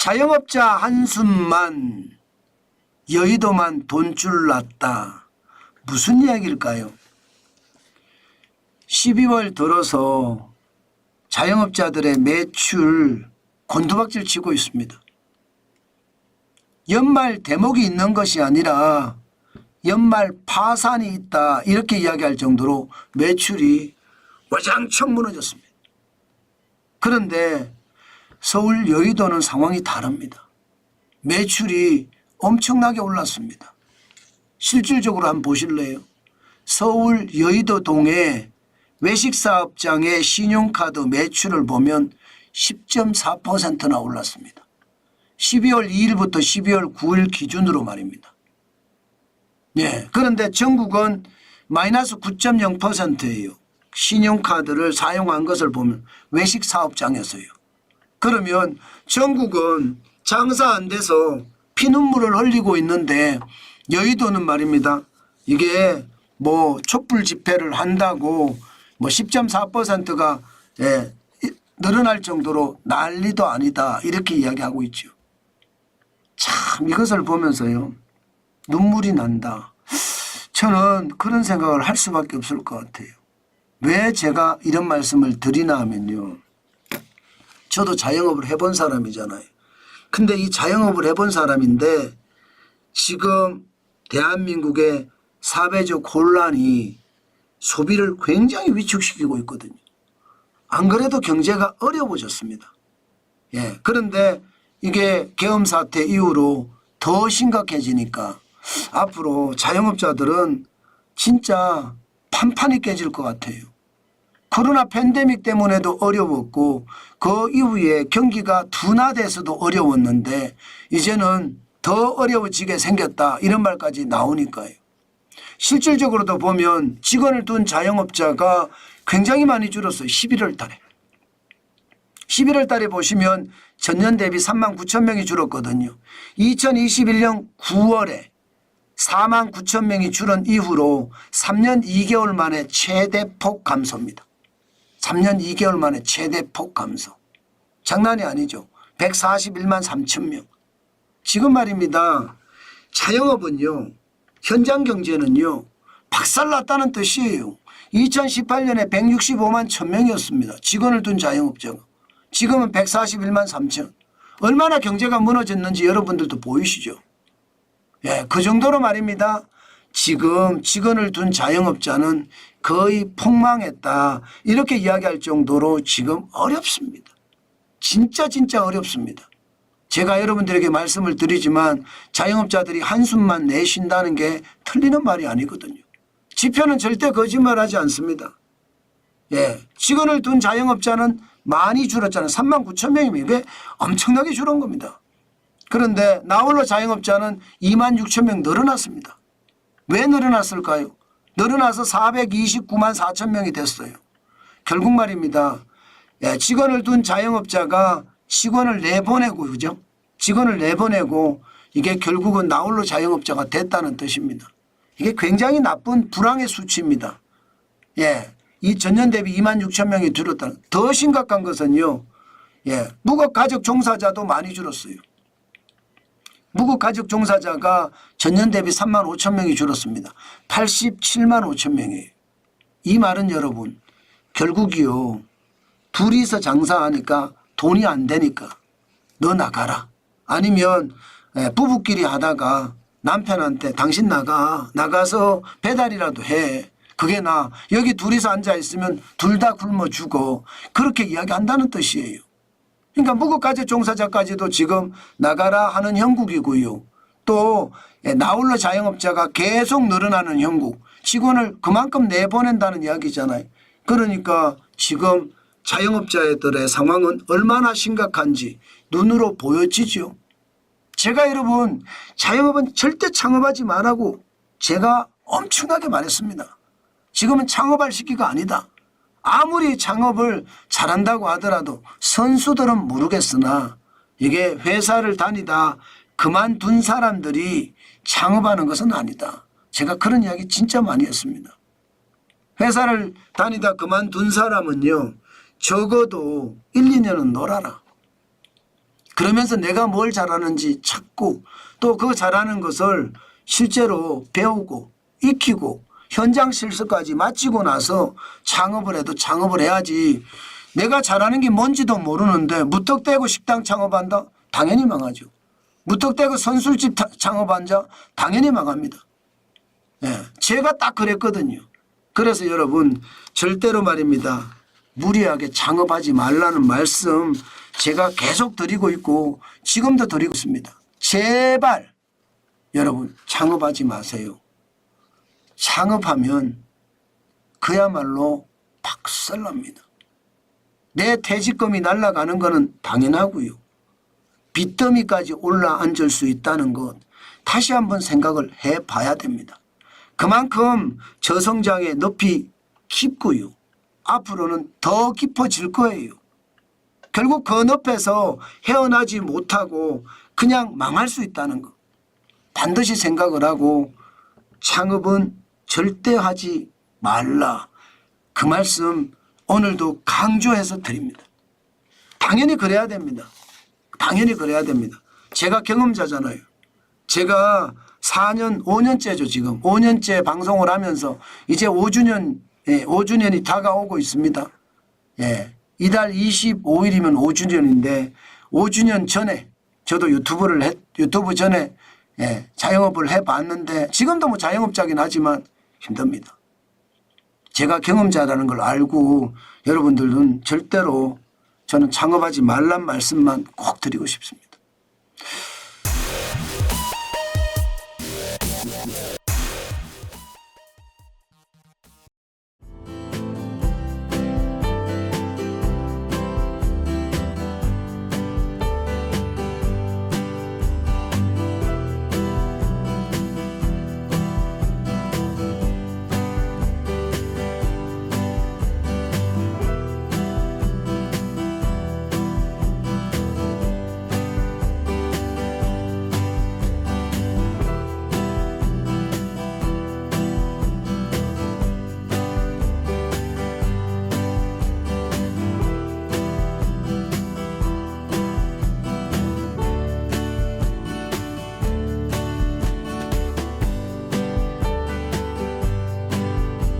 자영업자 한숨만 여의도만 돈줄 났다. 무슨 이야기일까요? 12월 들어서 자영업자들의 매출 곤두박질 치고 있습니다. 연말 대목이 있는 것이 아니라 연말 파산이 있다 이렇게 이야기할 정도로 매출이 와장창 무너졌습니다. 그런데 서울 여의도는 상황이 다릅니다. 매출이 엄청나게 올랐습니다. 실질적으로 한번 보실래요? 서울 여의도 동의 외식사업장의 신용카드 매출을 보면 10.4%나 올랐습니다. 12월 2일부터 12월 9일 기준으로 말입니다. 예. 그런데 전국은 마이너스 9.0%예요. 신용카드를 사용한 것을 보면 외식 사업장에서요. 그러면 전국은 장사 안 돼서 피눈물을 흘리고 있는데 여의도는 말입니다. 이게 뭐 촛불 집회를 한다고 뭐 10.4%가 예, 이- 늘어날 정도로 난리도 아니다 이렇게 이야기하고 있죠. 참 이것을 보면서요 눈물이 난다. 저는 그런 생각을 할 수밖에 없을 것 같아요. 왜 제가 이런 말씀을 드리나 하면요. 저도 자영업을 해본 사람이잖아요. 근데 이 자영업을 해본 사람인데 지금 대한민국의 사회적 혼란이 소비를 굉장히 위축시키고 있거든요. 안 그래도 경제가 어려워졌습니다. 예. 그런데 이게 계엄 사태 이후로 더 심각해지니까 앞으로 자영업자들은 진짜 판판이 깨질 것 같아요. 코로나 팬데믹 때문에도 어려웠고 그 이후에 경기가 둔화돼서도 어려웠는데 이제는 더 어려워지게 생겼다 이런 말까지 나오니까요. 실질적으로도 보면 직원을 둔 자영업자가 굉장히 많이 줄었어요. 11월 달에. 11월 달에 보시면 전년 대비 3만 9천 명이 줄었거든요. 2021년 9월에 4만 9천 명이 줄은 이후로 3년 2개월 만에 최대폭 감소입니다. 3년 2개월 만에 최대 폭 감소. 장난이 아니죠. 141만 3천 명. 지금 말입니다. 자영업은요. 현장 경제는요. 박살났다는 뜻이에요. 2018년에 165만 1천 명이었습니다. 직원을 둔 자영업자가. 지금은 141만 3천. 얼마나 경제가 무너졌는지 여러분들도 보이시죠. 예, 그 정도로 말입니다. 지금 직원을 둔 자영업자는 거의 폭망했다. 이렇게 이야기할 정도로 지금 어렵습니다. 진짜 진짜 어렵습니다. 제가 여러분들에게 말씀을 드리지만 자영업자들이 한숨만 내쉰다는 게 틀리는 말이 아니거든요. 지표는 절대 거짓말하지 않습니다. 예, 직원을 둔 자영업자는 많이 줄었잖아요. 3만 9천 명이면 엄청나게 줄은 겁니다. 그런데 나홀로 자영업자는 2만 6천 명 늘어났습니다. 왜 늘어났을까요? 늘어나서 429만 4천 명이 됐어요. 결국 말입니다. 예, 직원을 둔 자영업자가 직원을 내보내고 그죠? 직원을 내보내고 이게 결국은 나홀로 자영업자가 됐다는 뜻입니다. 이게 굉장히 나쁜 불황의 수치입니다. 예. 이 전년 대비 2만 6천 명이 줄었다. 더 심각한 것은요. 예. 무급 가족 종사자도 많이 줄었어요. 무급 가족 종사자가 전년 대비 3만 5천 명이 줄었습니다. 87만 5천 명이에요. 이 말은 여러분 결국이요. 둘이서 장사하니까 돈이 안 되니까 너 나가라. 아니면 예, 부부끼리 하다가 남편한테 당신 나가 나가서 배달이라도 해. 그게 나 여기 둘이서 앉아 있으면 둘 다 굶어 죽어. 그렇게 이야기한다는 뜻이에요. 그러니까 무급가족 종사자까지도 지금 나가라 하는 형국이고요. 또 예, 나홀로 자영업자가 계속 늘어나는 형국. 직원을 그만큼 내보낸다는 이야기잖아요. 그러니까 지금 자영업자들의 상황은 얼마나 심각한지 눈으로 보여지죠. 제가 여러분 자영업은 절대 창업하지 말라고 제가 엄청나게 말했습니다. 지금은 창업할 시기가 아니다. 아무리 창업을 잘한다고 하더라도 선수들은 모르겠으나 이게 회사를 다니다 그만둔 사람들이 창업하는 것은 아니다. 제가 그런 이야기 진짜 많이 했습니다. 회사를 다니다 그만둔 사람은요 적어도 1, 2년은 놀아라. 그러면서 내가 뭘 잘하는지 찾고 또 그 잘하는 것을 실제로 배우고 익히고 현장 실습까지 마치고 나서 창업을 해도 창업을 해야지 내가 잘하는 게 뭔지도 모르는데 무턱대고 식당 창업한다? 당연히 망하죠. 무턱대고 선술집 타- 창업한다? 당연히 망합니다. 예, 제가 딱 그랬거든요. 그래서 여러분 절대로 말입니다. 무리하게 창업하지 말라는 말씀 제가 계속 드리고 있고 지금도 드리고 있습니다. 제발 여러분 창업하지 마세요. 창업하면 그야말로 박살납니다. 내 퇴직금이 날아가는 것은 당연하고요. 빚더미까지 올라앉을 수 있다는 것 다시 한번 생각을 해봐야 됩니다. 그만큼 저성장의 높이 깊고요. 앞으로는 더 깊어질 거예요. 결국 그 늪에서 헤어나지 못하고 그냥 망할 수 있다는 것. 반드시 생각을 하고 창업은 절대 하지 말라. 그 말씀 오늘도 강조해서 드립니다. 당연히 그래야 됩니다. 당연히 그래야 됩니다. 제가 경험자잖아요. 제가 4년, 5년째죠, 지금. 5년째 방송을 하면서 이제 5주년, 예, 5주년이 다가오고 있습니다. 예. 이달 25일이면 5주년인데 5주년 전에 저도 유튜브를 했, 유튜브 전에 예, 자영업을 해 봤는데 지금도 뭐 자영업자긴 하지만 힘듭니다. 제가 경험자라는 걸 알고 여러분들은 절대로 저는 창업하지 말란 말씀만 꼭 드리고 싶습니다.